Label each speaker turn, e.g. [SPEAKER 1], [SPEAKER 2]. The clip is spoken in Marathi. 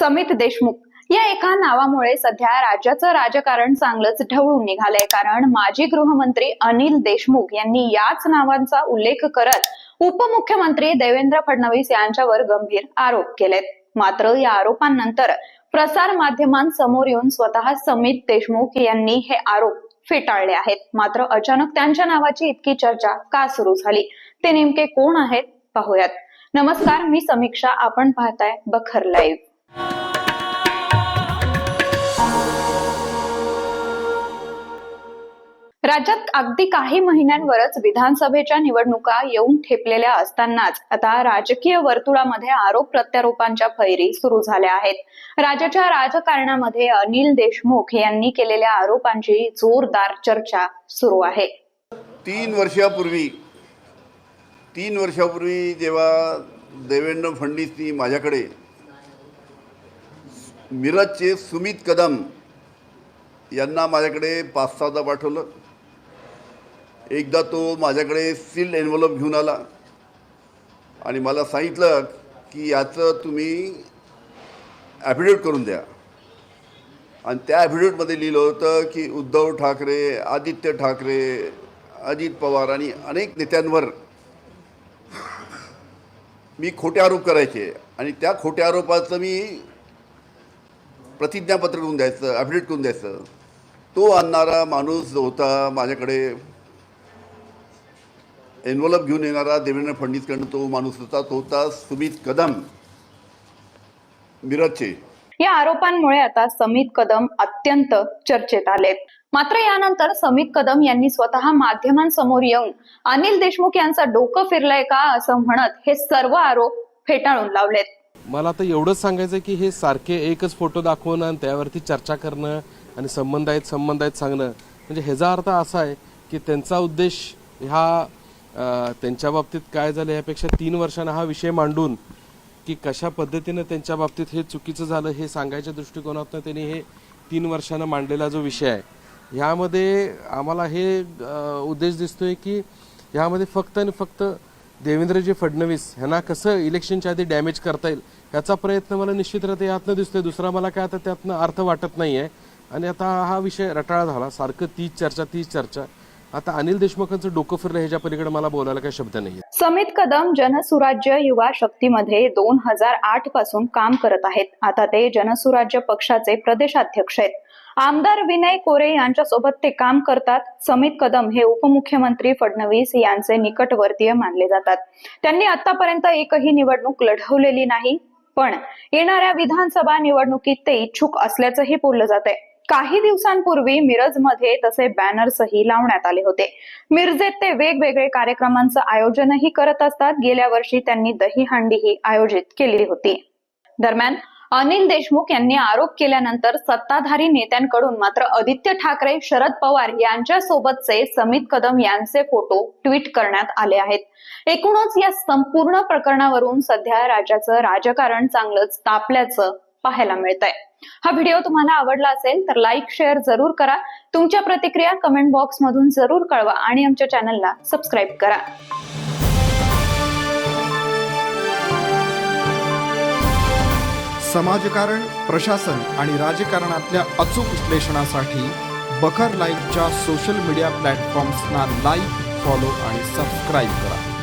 [SPEAKER 1] समित देशमुख. या एका नावामुळे सध्या राज्याचं राजकारण चांगलंच ढवळून निघालंय. कारण माजी गृहमंत्री अनिल देशमुख यांनी याच नावांचा उल्लेख करत उपमुख्यमंत्री देवेंद्र फडणवीस यांच्यावर गंभीर आरोप केलेत. मात्र या आरोपांनंतर प्रसार माध्यमांसमोर येऊन स्वतः समित देशमुख यांनी हे आरोप फेटाळले आहेत. मात्र अचानक त्यांच्या नावाची इतकी चर्चा का सुरू झाली? ते नेमके कोण आहेत? पाहूयात. नमस्कार मी समीक्षा. आपण पाहताय बखर लाईव्ह. राज्यात अगदी काही महिन्यांवरच विधानसभेच्या निवडणुका येऊन ठेपलेल्या असतानाच आता राजकीय वर्तुळामध्ये आरोप प्रत्यारोपांच्या फैरी सुरू झाल्या आहेत. राज्याच्या राजकारणामध्ये अनिल देशमुख यांनी केलेल्या आरोपांची जोरदार चर्चा सुरू आहे.
[SPEAKER 2] तीन वर्षापूर्वी तीन वर्षापूर्वी जेव्हा देवेंद्र फडणवीसनी माझ्याकडे मिरजचे सुमित कदम यांना माझ्याकडे पाच सहादा पाठवलं. एकदा तो माझ्याकडे सील्ड एनव्हलप घेऊन आला. आणि मला सांगितलं की याचं तुम्ही ॲफिडेविट करून द्या. आणि त्या ॲफिडेविटमध्ये लिहिलं होतं की उद्धव ठाकरे आदित्य ठाकरे अजित पवार आणि अनेक नेत्यांवर मी खोटे आरोप करायचे. आणि त्या खोट्या आरोपाचं मी प्रतिज्ञापत्र करून द्यायचं ॲफिडेविट करून द्यायचं. तो आणणारा माणूस जो होता माझ्याकडे एन्व्हलप घेऊन येणारा देवेंद्र फडणवीसकडनं तो माणूस होता तो होता सुमित कदम. मिरजचे.
[SPEAKER 1] या आरोपांमुळे आता समित कदम अत्यंत चर्चेत आलेत. मात्र यानंतर समित कदम यांनी स्वतः माध्यमांसमोर येऊन अनिल देशमुख यांचं डोकं फिरलंय का असं म्हणत हे सर्व आरोप फेटाळून लावलेत.
[SPEAKER 3] मला आता एवढंच सांगायचं की हे सारखे एकच फोटो दाखवणं आणि त्यावरती चर्चा करणं आणि संबंध आहेत संबंध आहेत सांगणं. म्हणजे ह्याचा अर्थ असा आहे की त्यांचा उद्देश ह्या त्यांच्या बाबतीत काय झालं यापेक्षा तीन वर्षांना हा विषय मांडून की कशा पद्धतीनं त्यांच्या बाबतीत हे चुकीचं झालं हे सांगायच्या दृष्टिकोनातून त्यांनी हे तीन वर्षानं मांडलेला जो विषय आहे. ह्यामध्ये आम्हाला हे उद्देश दिसतोय की ह्यामध्ये फक्त आणि फक्त देवेंद्रजी फडणवीस ह्यांना कसं इलेक्शनच्या आधी डॅमेज करता येईल ह्याचा प्रयत्न मला निश्चितरित्या यातनं दिसतोय. दुसरा मला काय आता त्यातनं अर्थ वाटत नाही आहे आणि आता हा विषय रटाळा झाला. सारखं तीच चर्चा तीच चर्चा. आता अनिल देशमुखांचं डोकं फिरलं ह्याच्या पलीकडे मला बोलायला काही शब्द नाही
[SPEAKER 1] समित कदम जनसुराज्य युवा शक्तीमध्ये दोन हजार आठपासून काम करत आहेत. आता ते जनसुराज्य पक्षाचे प्रदेशाध्यक्ष आहेत. आमदार विनय कोरे यांच्यासोबत ते काम करतात. समित कदम हे उपमुख्यमंत्री फडणवीस यांचे निकटवर्तीय मानले जातात. त्यांनी आतापर्यंत एकही निवडणूक लढवलेली नाही. पण येणाऱ्या विधानसभा निवडणुकीत ते इच्छुक असल्याचंही बोललं जात आहे काही दिवसांपूर्वी मिरजमध्ये तसे बॅनर्सही लावण्यात आले होते. मिरजेत ते वेगवेगळे कार्यक्रमांचं आयोजनही करत असतात. गेल्या वर्षी त्यांनी दहीहंडीही आयोजित केली होती. दरम्यान अनिल देशमुख यांनी आरोप केल्यानंतर सत्ताधारी नेत्यांकडून मात्र आदित्य ठाकरे शरद पवार यांच्या सोबतचे समित कदम यांचे फोटो ट्विट करण्यात आले आहेत. एकूणच या संपूर्ण प्रकरणावरून सध्या राज्याचं राजकारण चांगलंच तापल्याचं पाहायला मिळतंय. हा व्हिडिओ तुम्हाला आवडला असेल तर लाईक शेअर जरूर करा. तुमच्या प्रतिक्रिया कमेंट बॉक्स मधून जरूर कळवा आणि आमच्या चॅनलला सबस्क्राईब करा.
[SPEAKER 4] समाजकारण प्रशासन आणि राजकारणातल्या अचूक विश्लेषणासाठी बखर लाईव्हच्या सोशल मीडिया प्लॅटफॉर्म्सना लाईक फॉलो आणि सबस्क्राईब करा.